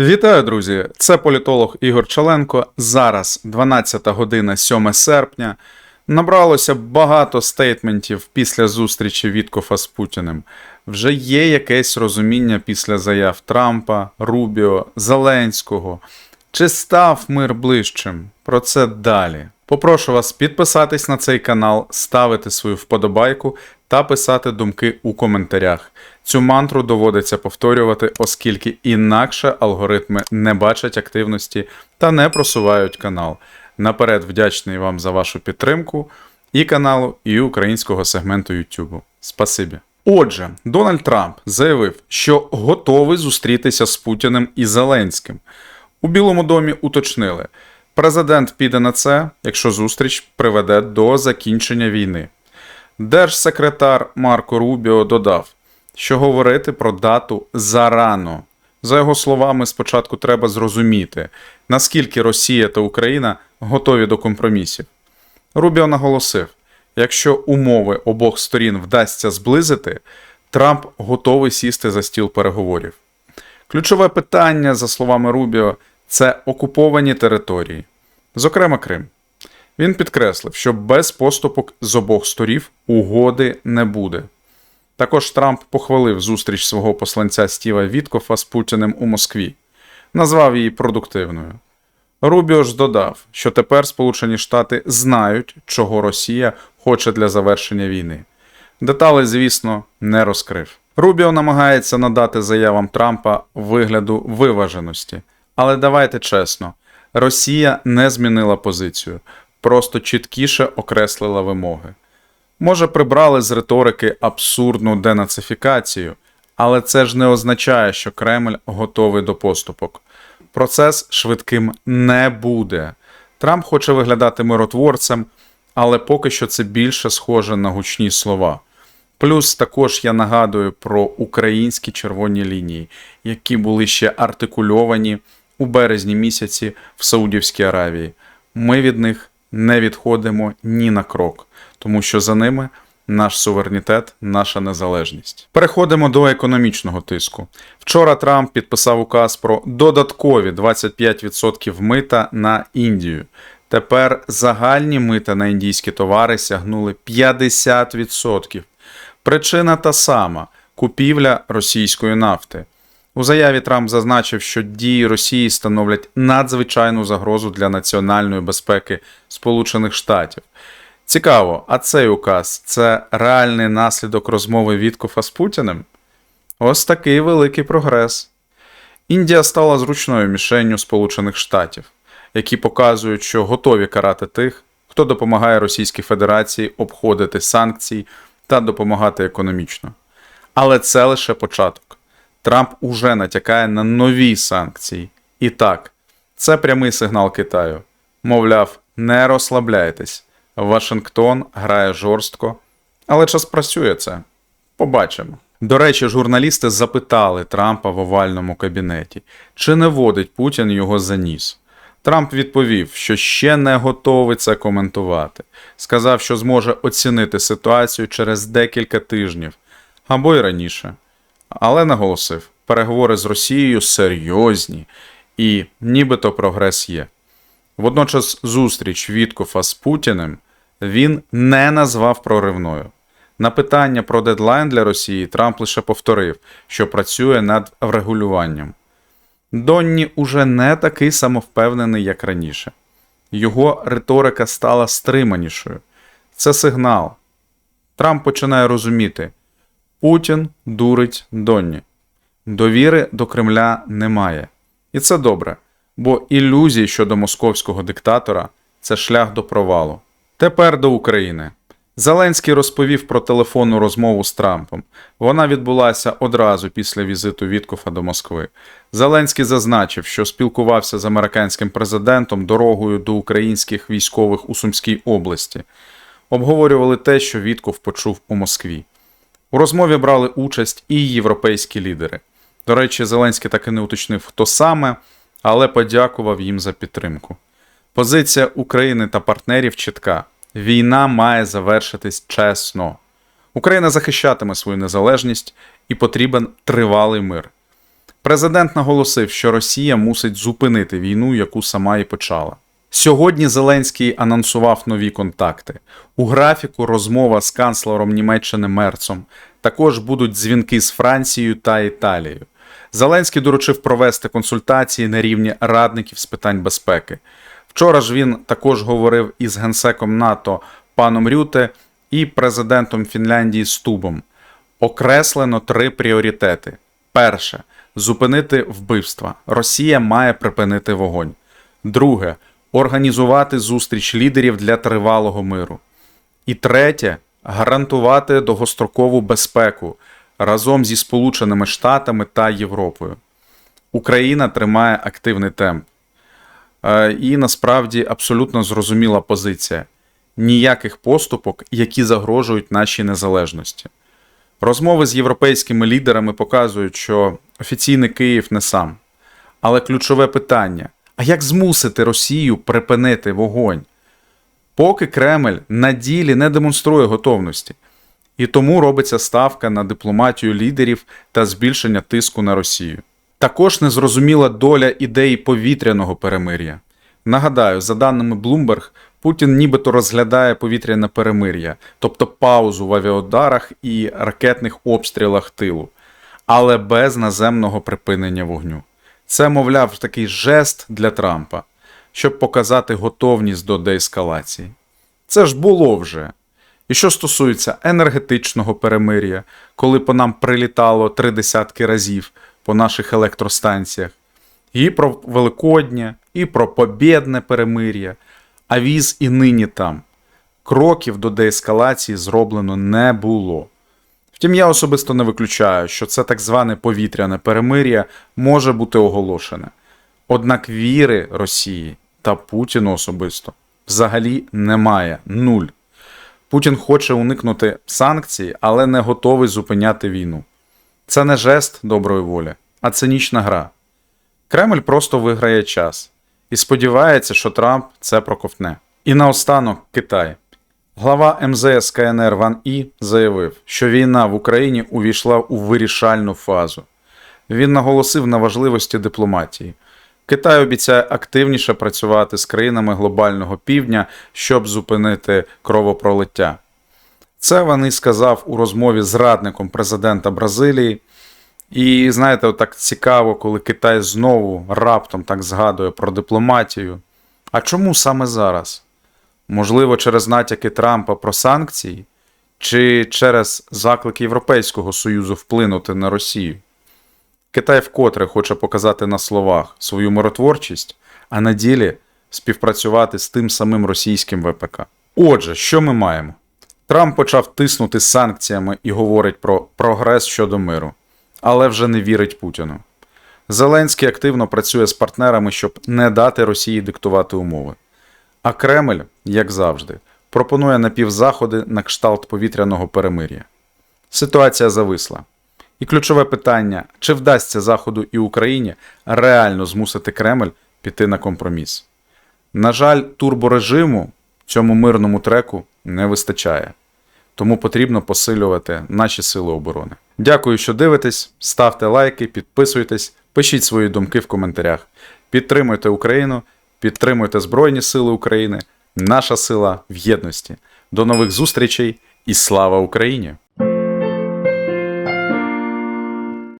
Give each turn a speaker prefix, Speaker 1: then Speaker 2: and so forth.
Speaker 1: Вітаю, друзі! Це політолог Ігор Чаленко. Зараз 12 година 7 серпня. Набралося багато стейтментів після зустрічі Віткофа з Путіним. Вже є якесь розуміння після заяв Трампа, Рубіо, Зеленського. Чи став мир ближчим? Про це далі. Попрошу вас підписатись на цей канал, ставити свою вподобайку та писати думки у коментарях. Цю мантру доводиться повторювати, оскільки інакше алгоритми не бачать активності та не просувають канал. Наперед вдячний вам за вашу підтримку і каналу, і українського сегменту YouTube. Спасибі. Отже, Дональд Трамп заявив, що готовий зустрітися з Путіним і Зеленським. У Білому домі уточнили, президент піде на це, якщо зустріч приведе до закінчення війни. Держсекретар Марко Рубіо додав, що говорити про дату зарано. За його словами, спочатку треба зрозуміти, наскільки Росія та Україна готові до компромісів. Рубіо наголосив, якщо умови обох сторін вдасться зблизити, Трамп готовий сісти за стіл переговорів. Ключове питання, за словами Рубіо, це окуповані території, зокрема Крим. Він підкреслив, що без поступок з обох сторів угоди не буде. Також Трамп похвалив зустріч свого посланця Стіва Віткофа з Путіним у Москві, назвав її продуктивною. Рубіо ж додав, що тепер Сполучені Штати знають, чого Росія хоче для завершення війни. Деталі, звісно, не розкрив. Рубіо намагається надати заявам Трампа вигляду виваженості. Але давайте чесно, Росія не змінила позицію, просто чіткіше окреслила вимоги. Може, прибрали з риторики абсурдну денацифікацію, але це ж не означає, що Кремль готовий до поступок. Процес швидким не буде. Трамп хоче виглядати миротворцем, але поки що це більше схоже на гучні слова. Плюс також я нагадую про українські червоні лінії, які були ще артикульовані у березні місяці в Саудівській Аравії. Ми від них не відходимо ні на крок, тому що за ними наш суверенітет, наша незалежність. Переходимо до економічного тиску. Вчора Трамп підписав указ про додаткові 25% мита на Індію. Тепер загальні мита на індійські товари сягнули 50%. Причина та сама купівля російської нафти. У заяві Трамп зазначив, що дії Росії становлять надзвичайну загрозу для національної безпеки Сполучених Штатів. Цікаво, а цей указ це реальний наслідок розмови Віткофа з Путіним? Ось такий великий прогрес. Індія стала зручною мішенню Сполучених Штатів, які показують, що готові карати тих, хто допомагає Російській Федерації обходити санкції та допомагати економічно. Але це лише початок. Трамп уже натякає на нові санкції. І так, це прямий сигнал Китаю. Мовляв, не розслабляйтесь. Вашингтон грає жорстко, але чи спрацює це? Побачимо. До речі, журналісти запитали Трампа в овальному кабінеті, чи не водить Путін його за ніс. Трамп відповів, що ще не готовий це коментувати. Сказав, що зможе оцінити ситуацію через декілька тижнів або й раніше. Але наголосив, переговори з Росією серйозні і нібито прогрес є. Водночас зустріч Віткофа з Путіним він не назвав проривною. На питання про дедлайн для Росії Трамп лише повторив, що працює над врегулюванням. Донні уже не такий самовпевнений, як раніше. Його риторика стала стриманішою. Це сигнал. Трамп починає розуміти, Путін дурить Донні. Довіри до Кремля немає. І це добре, бо ілюзії щодо московського диктатора це шлях до провалу. Тепер до України. Зеленський розповів про телефонну розмову з Трампом. Вона відбулася одразу після візиту Віткофа до Москви. Зеленський зазначив, що спілкувався з американським президентом дорогою до українських військових у Сумській області. Обговорювали те, що Вітков почув у Москві. У розмові брали участь і європейські лідери. До речі, Зеленський так і не уточнив, хто саме, але подякував їм за підтримку. Позиція України та партнерів чітка: війна має завершитись чесно. Україна захищатиме свою незалежність і потрібен тривалий мир. Президент наголосив, що Росія мусить зупинити війну, яку сама і почала. Сьогодні Зеленський анонсував нові контакти. У графіку розмова з канцлером Німеччини Мерцом. Також будуть дзвінки з Францією та Італією. Зеленський доручив провести консультації на рівні радників з питань безпеки. Вчора ж він також говорив із генсеком НАТО паном Рюте і президентом Фінляндії Стубом. Окреслено три пріоритети: перше зупинити вбивства. Росія має припинити вогонь. Друге організувати зустріч лідерів для тривалого миру. І третє гарантувати довгострокову безпеку разом зі Сполученими Штатами та Європою. Україна тримає активний темп. Е, І насправді абсолютно зрозуміла позиція: ніяких поступок, які загрожують нашій незалежності. Розмови з європейськими лідерами показують, що офіційний Київ не сам. Але ключове питання: а як змусити Росію припинити вогонь? Поки Кремль на ділі не демонструє готовності. І тому робиться ставка на дипломатію лідерів та збільшення тиску на Росію. Також незрозуміла доля ідеї повітряного перемир'я. Нагадаю, за даними Bloomberg, Путін нібито розглядає повітряне перемир'я, тобто паузу в авіаударах і ракетних обстрілах тилу, але без наземного припинення вогню. Це, мовляв, такий жест для Трампа, щоб показати готовність до деескалації. Це ж було вже. І що стосується енергетичного перемир'я, коли по нам прилітало три десятки разів по наших електростанціях, і про Великоднє, і про побєдне перемир'я, а віз і нині там. Кроків до деескалації зроблено не було. Втім, я особисто не виключаю, що це так зване повітряне перемир'я може бути оголошене. Однак віри Росії та Путіну особисто взагалі немає нуль. Путін хоче уникнути санкцій, але не готовий зупиняти війну. Це не жест доброї волі, а цинічна гра. Кремль просто виграє час і сподівається, що Трамп це проковтне. І наостанок Китай. Глава МЗС КНР Ван І заявив, що війна в Україні увійшла у вирішальну фазу. Він наголосив на важливості дипломатії. Китай обіцяє активніше працювати з країнами глобального півдня, щоб зупинити кровопролиття. Це Ван І сказав у розмові з радником президента Бразилії. І знаєте, отак цікаво, коли Китай знову раптом так згадує про дипломатію. А чому саме зараз? Можливо, через натяки Трампа про санкції, чи через заклик Європейського Союзу вплинути на Росію? Китай вкотре хоче показати на словах свою миротворчість, а на ділі співпрацювати з тим самим російським ВПК. Отже, що ми маємо? Трамп почав тиснути санкціями і говорить про прогрес щодо миру, але вже не вірить Путіну. Зеленський активно працює з партнерами, щоб не дати Росії диктувати умови. А Кремль, як завжди, пропонує напівзаходи на кшталт повітряного перемир'я. Ситуація зависла. І ключове питання: чи вдасться Заходу і Україні реально змусити Кремль піти на компроміс? На жаль, турборежиму цьому мирному треку не вистачає. Тому потрібно посилювати наші сили оборони. Дякую, що дивитесь. Ставте лайки, підписуйтесь, пишіть свої думки в коментарях. Підтримуйте Україну, підтримуйте Збройні Сили України. Наша сила в єдності. До нових зустрічей і слава Україні!